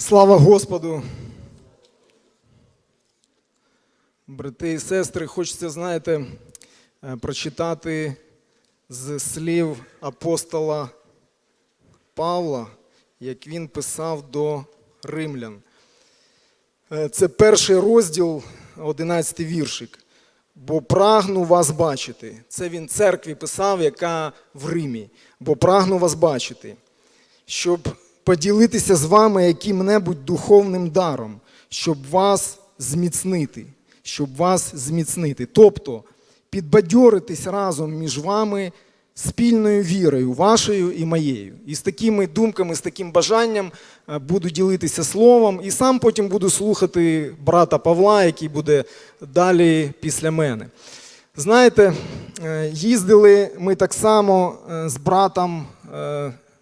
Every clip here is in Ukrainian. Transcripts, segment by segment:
Слава Господу! Брати і сестри, хочеться, знаєте, е, прочитати з слів апостола Павла, як він писав до римлян. Е, Це перший розділ, 11 віршик. Бо прагну вас бачити. Це він церкві писав, яка в Римі. Бо прагну вас бачити, щоб поділитися з вами яким-небудь духовним даром, щоб вас зміцнити, щоб вас зміцнити. Тобто підбадьоритись разом між вами спільною вірою, вашою і моєю. І з такими думками, з таким бажанням е, буду ділитися словом, і сам потім буду слухати брата Павла, який буде далі після мене. Знаєте, е, їздили ми так само е, з братом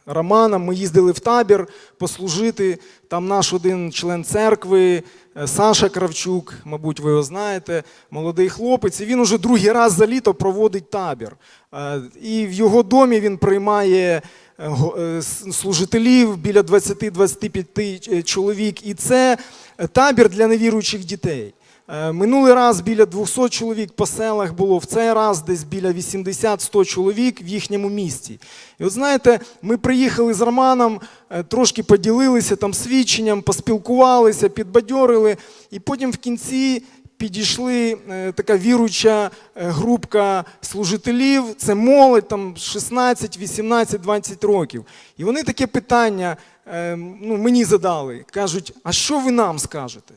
Романом, ми їздили в табір послужити. Там наш один член церкви, е, Саша Кравчук, мабуть, ви його знаєте, молодий хлопець. І він уже другий раз за літо проводить табір. Е, І в його домі він приймає е, служителів біля 20-25 чоловік. І це табір для невіруючих дітей. Е, Минулий раз біля 200 чоловік по селах було, в цей раз десь біля 80-100 чоловік в їхньому місті. І от знаєте, ми приїхали з Романом, е, трошки поділилися там свідченням, поспілкувалися, підбадьорили, і потім в кінці підійшли е, така віруюча е, групка служителів, це молодь, там 16, 18, 20 років. І вони таке питання ну, мені задали. Кажуть, а що ви нам скажете?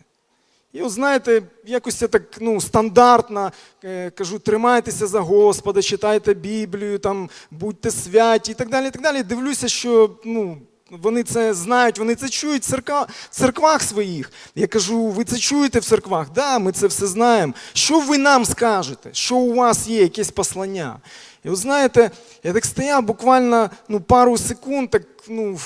І от знаєте, якось я так ну, стандартно е, кажу, тримайтеся за Господа, читайте Біблію, там, будьте святі і так далі. І так далі. Дивлюся, що ну, вони це знають, вони це чують в церква, церквах своїх. Я кажу, ви це чуєте в церквах? Так, да, ми це все знаємо. Що ви нам скажете? Що у вас є, якесь послання? І от знаєте, я так стояв буквально ну, пару секунд, так, ну,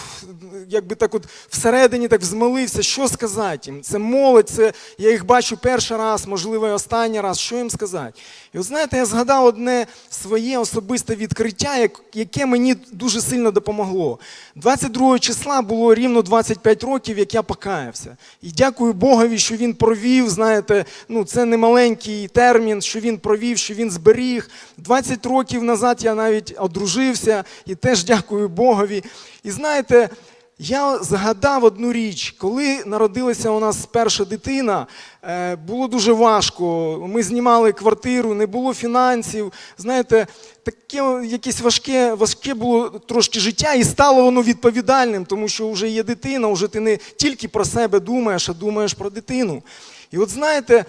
якби так от всередині так взмолився, що сказати їм. Це молодь, це, я їх бачу перший раз, можливо, і останній раз, що їм сказати. І от знаєте, я згадав одне своє особисте відкриття, яке мені дуже сильно допомогло. 22 числа було рівно 25 років, як я покаявся. І дякую Богові, що він провів, знаєте, ну це не маленький термін, що він провів, що він зберіг. 20 років назад я навіть одружився і теж дякую Богові. І знаєте, я згадав одну річ, коли народилася у нас перша дитина, е, було дуже важко. Ми знімали квартиру, не було фінансів. Знаєте, таке якесь важке, важке було трошки життя, і стало воно відповідальним, тому що вже є дитина, вже ти не тільки про себе думаєш, а думаєш про дитину. І от знаєте,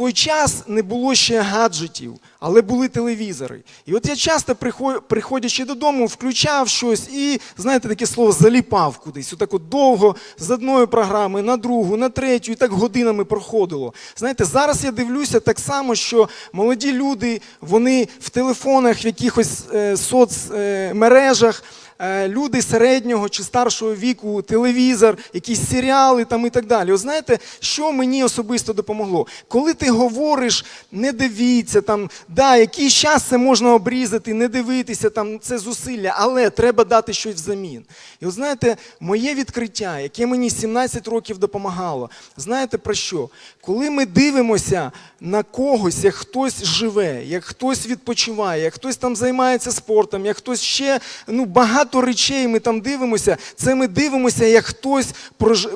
той час не було ще гаджетів, але були телевізори. І от я часто, прихо- приходячи додому, включав щось і, знаєте, таке слово заліпав кудись. Отак от довго з одної програми на другу, на третю, і так годинами проходило. Знаєте, зараз я дивлюся так само, що молоді люди, вони в телефонах, в якихось е, соцмережах. Е, люди середнього чи старшого віку, телевізор, якісь серіали там і так далі. От знаєте, що мені особисто допомогло? Коли ти говориш, не дивіться, там, да, якийсь час це можна обрізати, не дивитися, там, це зусилля, але треба дати щось взамін. І от знаєте, моє відкриття, яке мені 17 років допомагало, знаєте про що? Коли ми дивимося на когось, як хтось живе, як хтось відпочиває, як хтось там займається спортом, як хтось ще ну, багато речей ми там дивимося, це ми дивимося, як хтось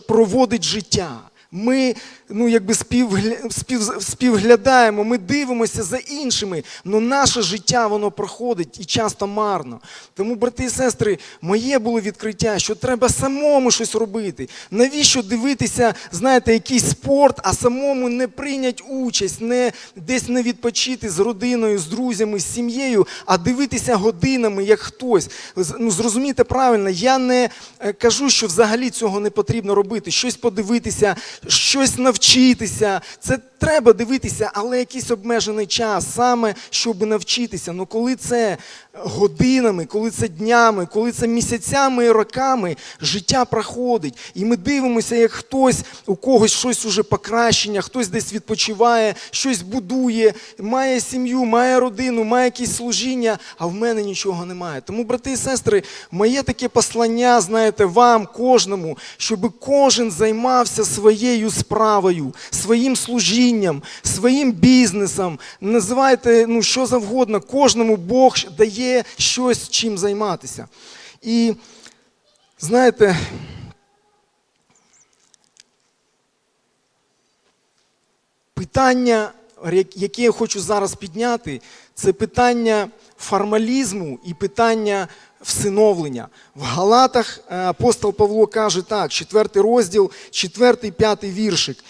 проводить життя. Ми ну, якби співгля... спів... співглядаємо, ми дивимося за іншими, але наше життя воно проходить і часто марно. Тому, брати і сестри, моє було відкриття, що треба самому щось робити. Навіщо дивитися, знаєте, якийсь спорт, а самому не прийняти участь, не десь не відпочити з родиною, з друзями, з сім'єю, а дивитися годинами, як хтось. Ну, зрозумійте правильно, я не е, кажу, що взагалі цього не потрібно робити. Щось подивитися, щось навчитися. Це треба дивитися, але якийсь обмежений час, саме щоб навчитися. Ну коли це годинами, коли це днями, коли це місяцями і роками, життя проходить. І ми дивимося, як хтось у когось щось уже покращення, хтось десь відпочиває, щось будує, має сім'ю, має родину, має якісь служіння, а в мене нічого немає. Тому, брати і сестри, моє таке послання, знаєте, вам, кожному, щоб кожен займався своєю справою, своїм служінням, своїм бізнесом. Називайте ну, що завгодно, кожному Бог дає щось чим займатися. І знаєте, питання, яке я хочу зараз підняти, це питання формалізму і питання всиновлення. В Галатах е, апостол Павло каже так, 4 розділ, 4, 5 віршик.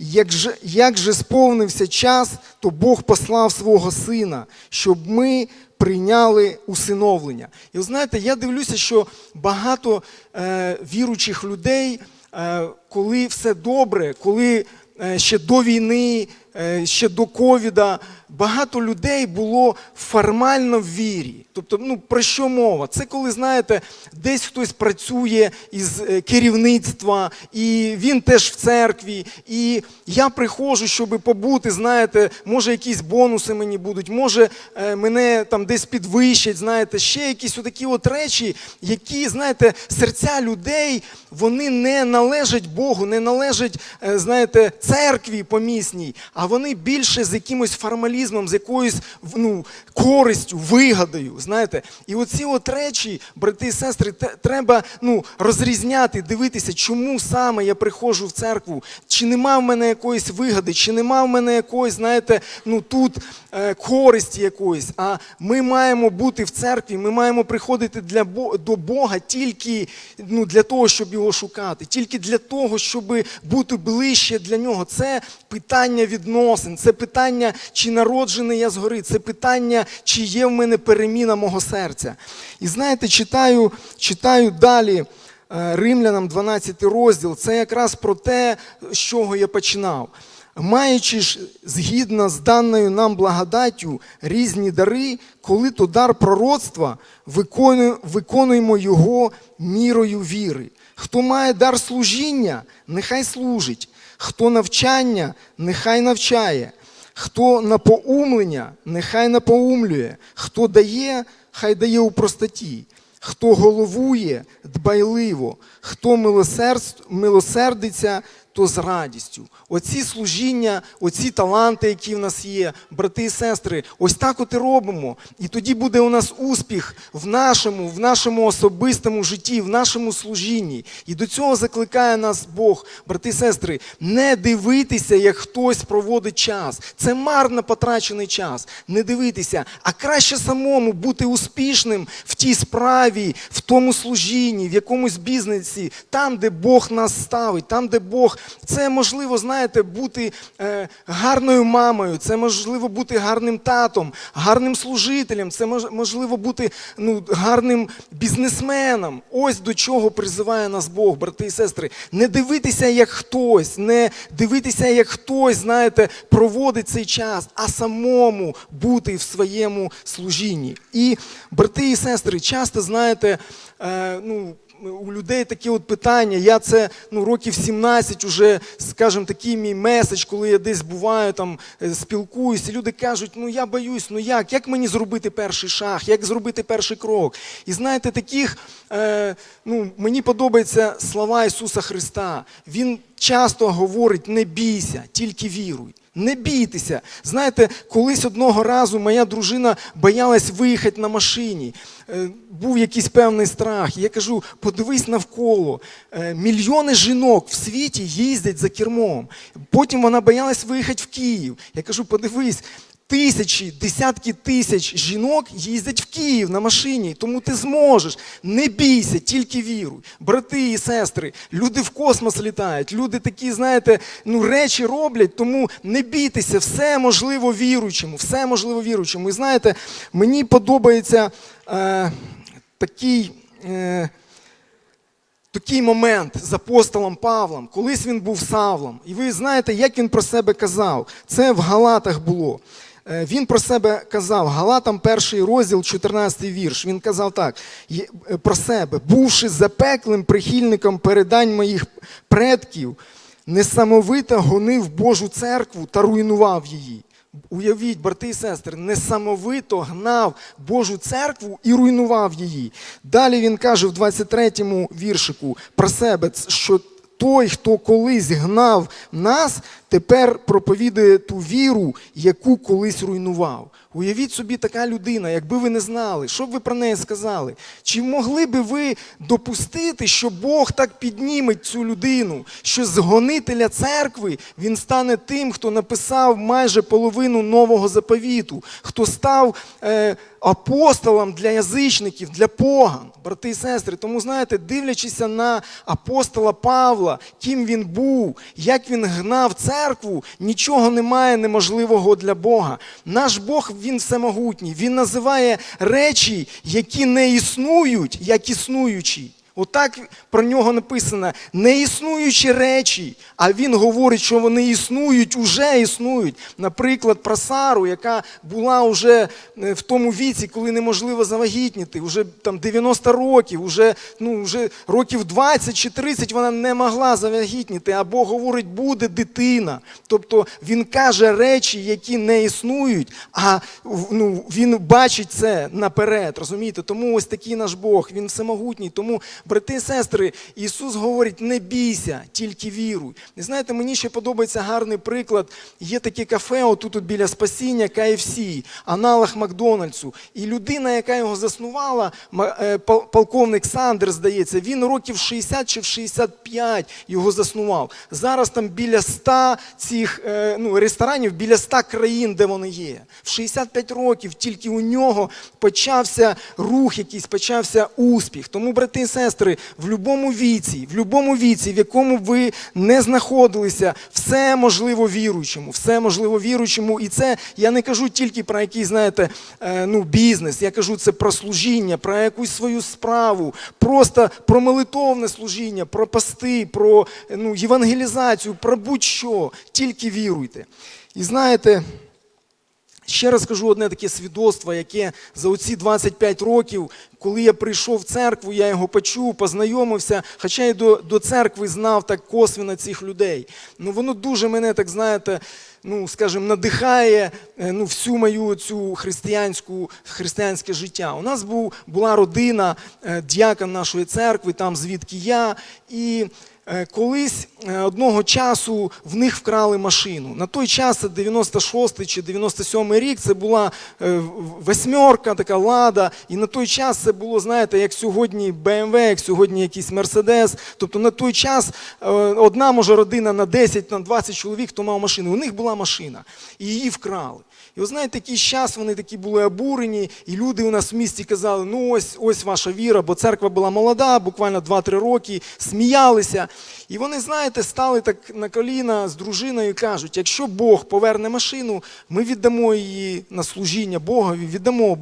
Як же, як же сповнився час, то Бог послав свого сина, щоб ми прийняли усиновлення. І ви знаєте, я дивлюся, що багато е, віруючих людей, е, коли все добре, коли е, ще до війни, е, ще до ковіда, багато людей було формально в вірі. Тобто, ну про що мова? Це коли, знаєте, десь хтось працює із е, керівництва, і він теж в церкві. І я приходжу, щоб побути, знаєте, може якісь бонуси мені будуть, може е, мене там десь підвищать, знаєте, ще якісь отакі от речі, які, знаєте, серця людей, вони не належать Богу, не належать, е, знаєте, церкві помісній, а вони більше з якимось формалізмом, з якоюсь ну, користю, вигадою. Знаєте, і оці от речі, брати і сестри, треба ну, розрізняти, дивитися, чому саме я приходжу в церкву, чи нема в мене якоїсь вигади, чи нема в мене якоїсь, знаєте, ну тут е, користі якоїсь. А ми маємо бути в церкві, ми маємо приходити для до Бога тільки ну, для того, щоб його шукати, тільки для того, щоб бути ближче для нього. Це питання відносин, це питання, чи народжений я згори, це питання, чи є в мене переміна мого серця. І знаєте, читаю, читаю далі. е, Римлянам 12 розділ, це якраз про те, з чого я починав. Маючи ж згідно з даною нам благодаттю різні дари, коли то дар пророцтва, виконуємо його мірою віри. Хто має дар служіння, нехай служить, хто навчання, нехай навчає, хто на поумлення, нехай напоумлює, хто дає, хай дає у простоті. Хто головує дбайливо, хто милосерд- милосердиться, то з радістю. Оці служіння, оці таланти, які в нас є, брати і сестри, ось так от і робимо. І тоді буде у нас успіх в нашому, в нашому особистому житті, в нашому служінні. І до цього закликає нас Бог, брати і сестри, не дивитися, як хтось проводить час. Це марно потрачений час. Не дивитися, а краще самому бути успішним в тій справі, в тому служінні, в якомусь бізнесі, там, де Бог нас ставить, там, де Бог. Це можливо, знаєте, бути е, гарною мамою, це можливо бути гарним татом, гарним служителем, це мож- можливо бути ну, гарним бізнесменом. Ось до чого призиває нас Бог, брати і сестри. Не дивитися, як хтось, не дивитися, як хтось, знаєте, проводить цей час, а самому бути в своєму служінні. І, брати і сестри, часто знаєте, е, ну. У людей такі от питання. Я це ну, років 17 уже, скажімо, такий мій меседж, коли я десь буваю, там е, спілкуюся. Люди кажуть, ну я боюсь, ну як? Як мені зробити перший шаг? Як зробити перший крок? І знаєте, таких е, ну, мені подобаються слова Ісуса Христа. Він часто говорить: не бійся, тільки віруй. Не бійтеся. Знаєте, колись одного разу моя дружина боялась виїхати на машині. Е, Був якийсь певний страх. Я кажу: подивись навколо. Е, Мільйони жінок в світі їздять за кермом. Потім вона боялась виїхати в Київ. Я кажу, подивись. Тисячі, десятки тисяч жінок їздять в Київ на машині, тому ти зможеш. Не бійся, тільки віруй. Брати і сестри, люди в космос літають, люди такі, знаєте, ну речі роблять, тому не бійтеся, все можливо віруючому, все можливо віруючому. І знаєте, мені подобається е, такий. Е, такий момент з апостолом Павлом. Колись він був Савлом. І ви знаєте, як він про себе казав. Це в Галатах було. Е, Він про себе казав, Галатам перший розділ, 14 вірш. Він казав так е, про себе, бувши запеклим прихильником передань моїх предків, несамовито гонив Божу церкву та руйнував її. Уявіть, брати і сестри, несамовито гнав Божу церкву і руйнував її. Далі він каже в 23-му віршику про себе, що той, хто колись гнав нас, тепер проповідує ту віру, яку колись руйнував. Уявіть собі, така людина, якби ви не знали, що б ви про неї сказали? Чи могли би ви допустити, що Бог так підніме цю людину, що з гонителя церкви він стане тим, хто написав майже половину нового заповіту, хто став е, апостолом для язичників, для поган, брати і сестри. Тому знаєте, дивлячися на апостола Павла, ким він був, як він гнав церкву, нічого немає неможливого для Бога. Наш Бог він всемогутній. Він називає речі, які не існують, як існуючі. Отак про нього написано не існуючі речі, а він говорить, що вони існують, уже існують. Наприклад, про Сару, яка була вже е, в тому віці, коли неможливо завагітніти, вже там 90 років, вже, ну, вже років 20 чи 30 вона не могла завагітніти, а Бог говорить, буде дитина. Тобто він каже речі, які не існують, а ну, він бачить це наперед. Розумієте? Тому ось такий наш Бог, він всемогутній. Тому, брати і сестри, Ісус говорить: не бійся, тільки віруй. І знаєте, мені ще подобається гарний приклад. Є таке кафе, отут от біля спасіння KFC, аналог Макдональдсу. І людина, яка його заснувала, е, пол- полковник Сандер, здається, він років 60 чи в 65 його заснував. Зараз там біля 100 цих е, ну, ресторанів, біля 100 країн, де вони є. В 65 років тільки у нього почався рух якийсь, почався успіх. Тому, брати і сестри, в будь-якому віці, в будь-якому віці, в якому ви не знаходилися, все можливо віруючому, все можливо віруючому. І це я не кажу тільки про якийсь, знаєте, е, ну, бізнес, я кажу це про служіння, про якусь свою справу, просто про молитовне служіння, про пости, про ну, євангелізацію, про будь-що. Тільки віруйте. І знаєте. Ще раз скажу одне таке свідоцтво, яке за оці 25 років, коли я прийшов в церкву, я його почув, познайомився, хоча й до, до церкви знав так косвіно цих людей. Ну воно дуже мене, так знаєте, ну скажімо, надихає е, ну, всю мою цю християнську, християнське життя. У нас був, була родина, е, дьякон нашої церкви, там звідки я. І Е, Колись одного часу в них вкрали машину. На той час, це 96 чи 97 рік, це була восьмерка, така лада. І на той час це було, знаєте, як сьогодні BMW, як сьогодні якийсь Мерседес. Тобто на той час одна може родина на 10, на 20 чоловік, хто мав машину. У них була машина, і її вкрали. І ви знаєте, якийсь час вони такі були обурені, і люди у нас в місті казали, ну ось ось ваша віра, бо церква була молода, буквально 2-3 роки, сміялися. І вони, знаєте, стали так на коліна з дружиною і кажуть, якщо Бог поверне машину, ми віддамо її на служіння Богові, віддамо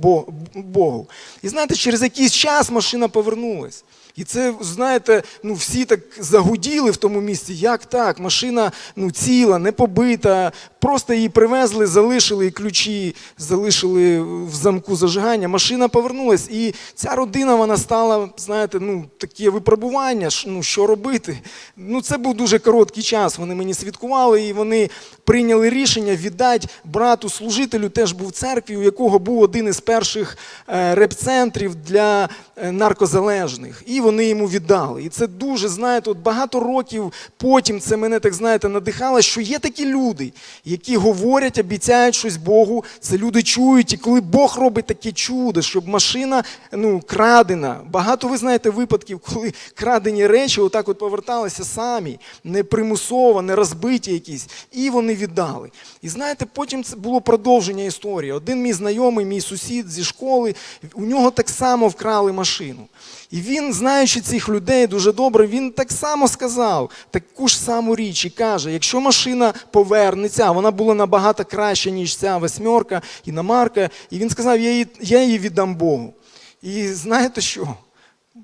Богу. І знаєте, через якийсь час машина повернулась. І це, знаєте, ну всі так загуділи в тому місці. Як так? Машина ну, ціла, не побита. Просто її привезли, залишили і ключі, залишили в замку зажигання. Машина повернулась. І ця родина вона стала, знаєте, ну таке випробування. Ну що робити? Ну це був дуже короткий час. Вони мені свідкували, і вони прийняли рішення віддати брату служителю, теж був в церкві, у якого був один із перших е, реп-центрів для е, наркозалежних. І вони йому віддали. І це дуже, знаєте, от багато років потім це мене так знаєте надихало, що є такі люди, які говорять, обіцяють щось Богу. Це люди чують. І коли Бог робить таке чудо, щоб машина ну, крадена. Багато ви знаєте випадків, коли крадені речі отак от поверталися самі, не примусово, не розбиті якісь, і вони віддали. І знаєте, потім це було продовження історії. Один мій знайомий, мій сусід зі школи, у нього так само вкрали машину. І він, знаючи цих людей дуже добре, він так само сказав таку ж саму річ і каже: якщо машина повернеться, вона була набагато краща, ніж ця восьмерка, іномарка, і він сказав, я її, я її віддам Богу. І знаєте що?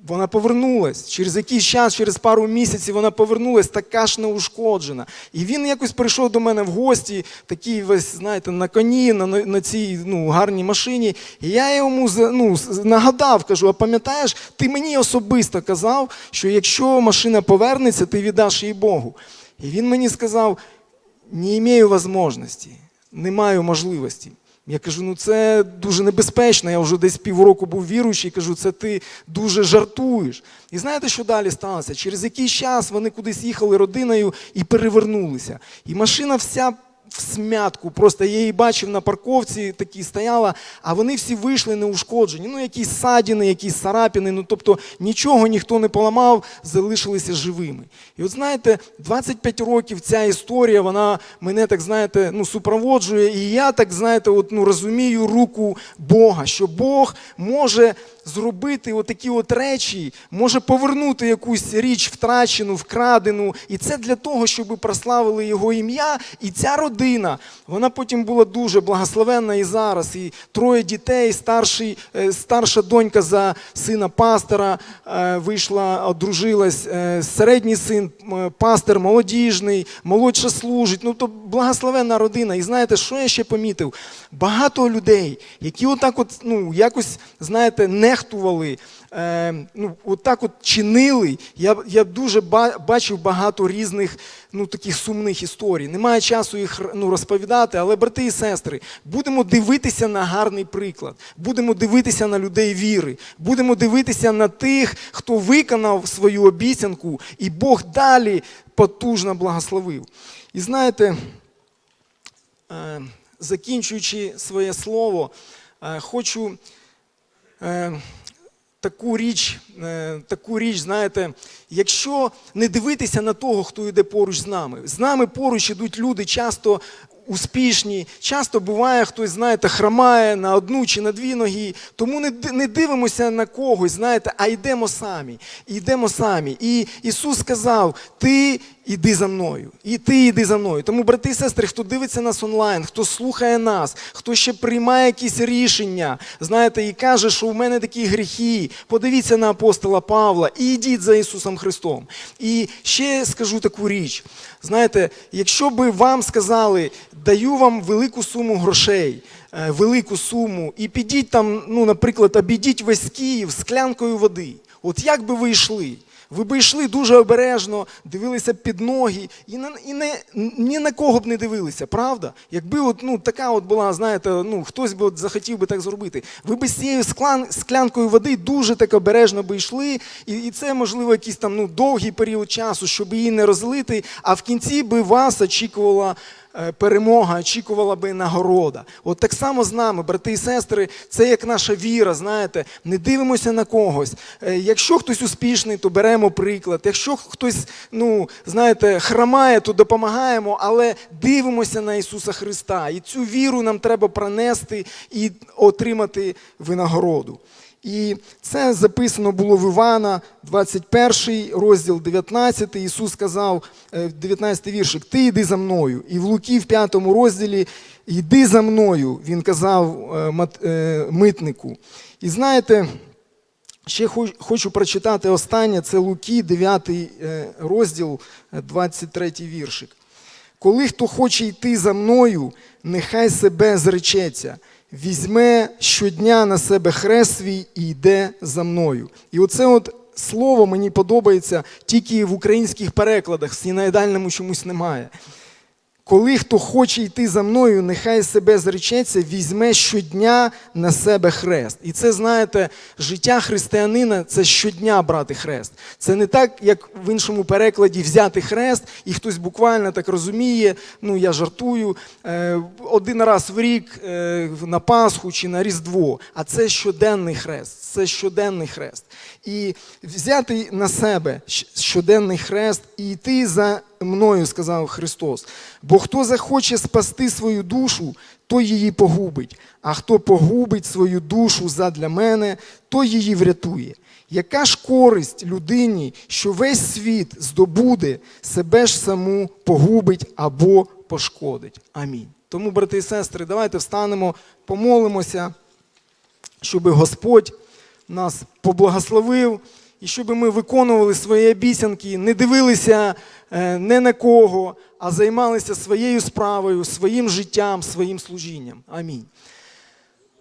Вона повернулась. Через якийсь час, через пару місяців вона повернулась, така ж неушкоджена. І він якось прийшов до мене в гості, такий весь, знаєте, на коні, на, на цій ну, гарній машині. І я йому ну, нагадав, кажу: а пам'ятаєш, ти мені особисто казав, що якщо машина повернеться, ти віддаш її Богу. І він мені сказав: не маю можливості, не маю можливості. Я кажу, ну це дуже небезпечно. Я вже десь півроку був віруючий, кажу, це ти дуже жартуєш. І знаєте, що далі сталося? Через якийсь час вони кудись їхали родиною і перевернулися. І машина вся в смятку. Просто я її бачив на парковці, такі стояла, а вони всі вийшли неушкоджені. Ну, якісь садіни, якісь царапини, ну тобто нічого ніхто не поламав, залишилися живими. І от знаєте, 25 років ця історія, вона мене так знаєте, ну, супроводжує. І я так знаєте, от, ну, розумію руку Бога, що Бог може зробити отакі от речі, може повернути якусь річ втрачену, вкрадену. І це для того, щоб прославили його ім'я. І ця родина, вона потім була дуже благословенна і зараз. І троє дітей, старший, е, старша донька за сина пастора е, вийшла, одружилась, е, середній син, пастор молодіжний, молодша служить. Ну, то благословенна родина. І знаєте, що я ще помітив? Багато людей, які отак от, ну, якось, знаєте, нехтували, е, ну, отак от чинили. Я, я дуже ба- бачив багато різних ну, таких сумних історій. Немає часу їх ну, розповідати, але, брати і сестри, будемо дивитися на гарний приклад, будемо дивитися на людей віри, будемо дивитися на тих, хто виконав свою обіцянку, і Бог далі потужно благословив. І знаєте, е, закінчуючи своє слово, е, хочу таку річ, е, таку річ, знаєте, якщо не дивитися на того, хто йде поруч з нами, з нами поруч ідуть люди часто. Успішні, часто буває, хтось, знаєте, хромає на одну чи на дві ноги. Тому не, не дивимося на когось, знаєте, а йдемо самі. Йдемо самі. І Ісус сказав: Ти іди за мною, і ти йди за мною. Тому, брати і сестри, хто дивиться нас онлайн, хто слухає нас, хто ще приймає якісь рішення, знаєте, і каже, що у мене такі гріхи, подивіться на апостола Павла і йдіть за Ісусом Христом. І ще скажу таку річ. Знаєте, якщо би вам сказали, даю вам велику суму грошей, е, велику суму, і підіть там, ну, наприклад, обійдіть весь Київ склянкою води. От як би ви йшли? Ви б йшли дуже обережно, дивилися під ноги і, на, і не, ні на кого б не дивилися, правда? Якби от, ну, така от була, знаєте, ну, хтось би от захотів би так зробити. Ви б з цією склан, склянкою води дуже так обережно би йшли, і, і це, можливо, якийсь там ну, довгий період часу, щоб її не розлити, а в кінці би вас очікувала перемога, очікувала би нагорода. От так само з нами, брати і сестри, це як наша віра, знаєте, не дивимося на когось. Е, Якщо хтось успішний, то беремо приклад. Якщо хтось, ну, знаєте, хромає, то допомагаємо, але дивимося на Ісуса Христа. І цю віру нам треба пронести і отримати винагороду. І це записано було в Івана, 21 розділ 19. Ісус сказав, е, 19 віршик, ти йди за мною. І в Луки в 5 розділі йди за мною, він казав е, е, митнику. І знаєте, ще хочу прочитати останнє, це Луки, 9 е, розділ, е, 23 віршик. Коли хто хоче йти за мною, нехай себе зречеться, візьме щодня на себе хрест свій і йде за мною. І оце от слово мені подобається тільки в українських перекладах, в синодальному чомусь немає. Коли хто хоче йти за мною, нехай себе зречеться, візьме щодня на себе хрест. І це, знаєте, життя християнина це щодня брати хрест. Це не так, як в іншому перекладі взяти хрест, і хтось буквально так розуміє, ну я жартую, е, один раз в рік е, на Пасху чи на Різдво. А це щоденний хрест. Це щоденний хрест. І взяти на себе щоденний хрест і йти за мною, сказав Христос. Бо хто захоче спасти свою душу, той її погубить, а хто погубить свою душу задля мене, той її врятує. Яка ж користь людині, що весь світ здобуде, себе ж саму погубить або пошкодить? Амінь. Тому, брати і сестри, давайте встанемо, помолимося, щоб Господь нас поблагословив і щоб ми виконували свої обіцянки, не дивилися не на кого, а займалися своєю справою, своїм життям, своїм служінням. Амінь.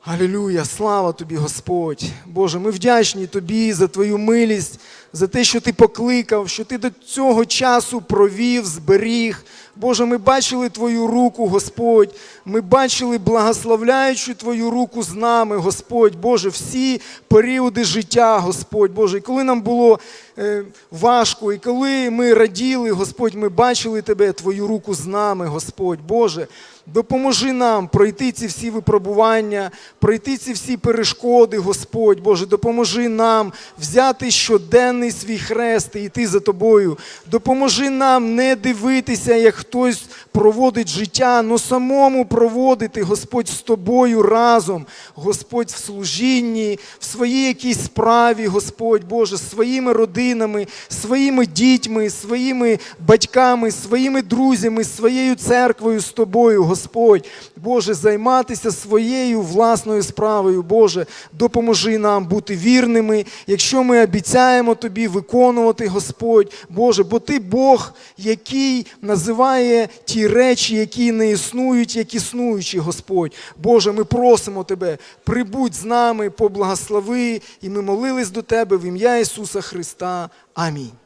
Алілюя, слава тобі, Господь. Боже, ми вдячні тобі за твою милість, за те, що ти покликав, що ти до цього часу провів, зберіг. Боже, ми бачили Твою руку, Господь. Ми бачили благословляючу Твою руку з нами, Господь. Боже, всі періоди життя, Господь. Боже, і коли нам було е, важко, і коли ми раділи, Господь, ми бачили Тебе, Твою руку з нами, Господь. Боже, допоможи нам пройти ці всі випробування, пройти ці всі перешкоди, Господь. Боже, допоможи нам взяти щоденний свій хрест і йти за Тобою. Допоможи нам не дивитися, як хтось проводить життя, но самому проводити, Господь, з тобою разом, Господь, в служінні, в своїй якійсь справі, Господь Боже, своїми родинами, своїми дітьми, своїми батьками, своїми друзями, своєю церквою з тобою, Господь. Боже, займатися своєю власною справою. Боже, допоможи нам бути вірними, якщо ми обіцяємо Тобі виконувати, Господь, Боже, бо Ти Бог, який називає ті речі, які не існують, як існуючі, Господь. Боже, ми просимо Тебе, прибудь з нами, поблагослови, і ми молились до Тебе в ім'я Ісуса Христа. Амінь.